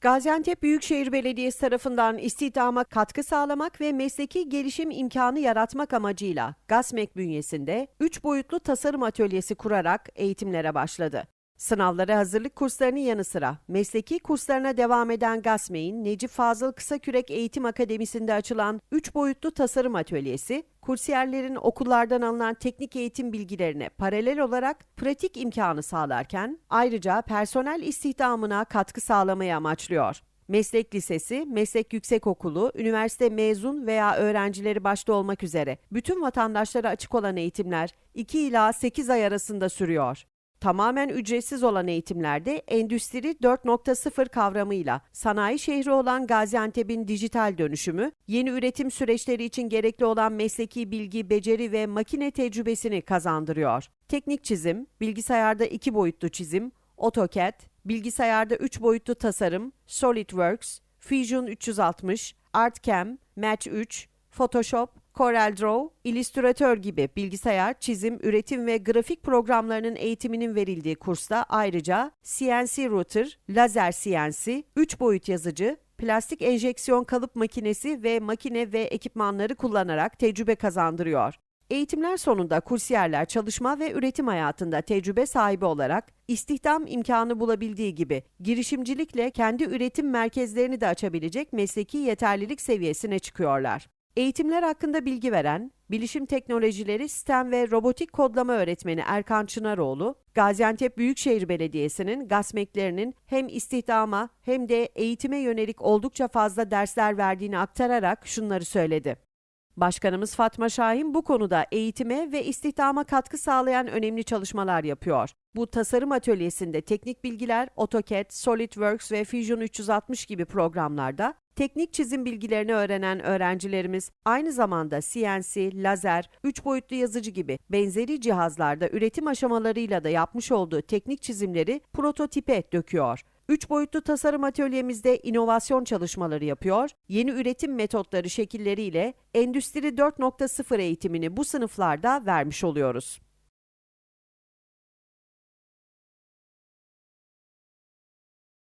Gaziantep Büyükşehir Belediyesi tarafından istihdama katkı sağlamak ve mesleki gelişim imkanı yaratmak amacıyla GASMEK bünyesinde 3 boyutlu tasarım atölyesi kurarak eğitimlere başladı. Sınavlara hazırlık kurslarının yanı sıra mesleki kurslarına devam eden GASMEK'in Necip Fazıl Kısakürek Eğitim Akademisi'nde açılan 3 boyutlu tasarım atölyesi, kursiyerlerin okullardan alınan teknik eğitim bilgilerine paralel olarak pratik imkanı sağlarken ayrıca personel istihdamına katkı sağlamayı amaçlıyor. Meslek lisesi, meslek yüksekokulu, üniversite mezun veya öğrencileri başta olmak üzere bütün vatandaşlara açık olan eğitimler 2 ila 8 ay arasında sürüyor. Tamamen ücretsiz olan eğitimlerde Endüstri 4.0 kavramıyla sanayi şehri olan Gaziantep'in dijital dönüşümü, yeni üretim süreçleri için gerekli olan mesleki bilgi, beceri ve makine tecrübesini kazandırıyor. Teknik çizim, bilgisayarda iki boyutlu çizim, AutoCAD, bilgisayarda 3 boyutlu tasarım, SolidWorks, Fusion 360, ArtCam, Match 3, Photoshop, CorelDRAW, Illustrator gibi bilgisayar, çizim, üretim ve grafik programlarının eğitiminin verildiği kursta ayrıca CNC router, lazer CNC, 3 boyut yazıcı, plastik enjeksiyon kalıp makinesi ve makine ve ekipmanları kullanarak tecrübe kazandırıyor. Eğitimler sonunda kursiyerler çalışma ve üretim hayatında tecrübe sahibi olarak istihdam imkanı bulabildiği gibi girişimcilikle kendi üretim merkezlerini de açabilecek mesleki yeterlilik seviyesine çıkıyorlar. Eğitimler hakkında bilgi veren Bilişim Teknolojileri Sistem ve Robotik Kodlama Öğretmeni Erkan Çınaroğlu, Gaziantep Büyükşehir Belediyesi'nin GASMEK'lerinin hem istihdama hem de eğitime yönelik oldukça fazla dersler verdiğini aktararak şunları söyledi. Başkanımız Fatma Şahin bu konuda eğitime ve istihdama katkı sağlayan önemli çalışmalar yapıyor. Bu tasarım atölyesinde teknik bilgiler AutoCAD, SolidWorks ve Fusion 360 gibi programlarda teknik çizim bilgilerini öğrenen öğrencilerimiz aynı zamanda CNC, lazer, 3 boyutlu yazıcı gibi benzeri cihazlarda üretim aşamalarıyla da yapmış olduğu teknik çizimleri prototipe döküyor. 3 boyutlu tasarım atölyemizde inovasyon çalışmaları yapıyor, yeni üretim metotları şekilleriyle Endüstri 4.0 eğitimini bu sınıflarda vermiş oluyoruz.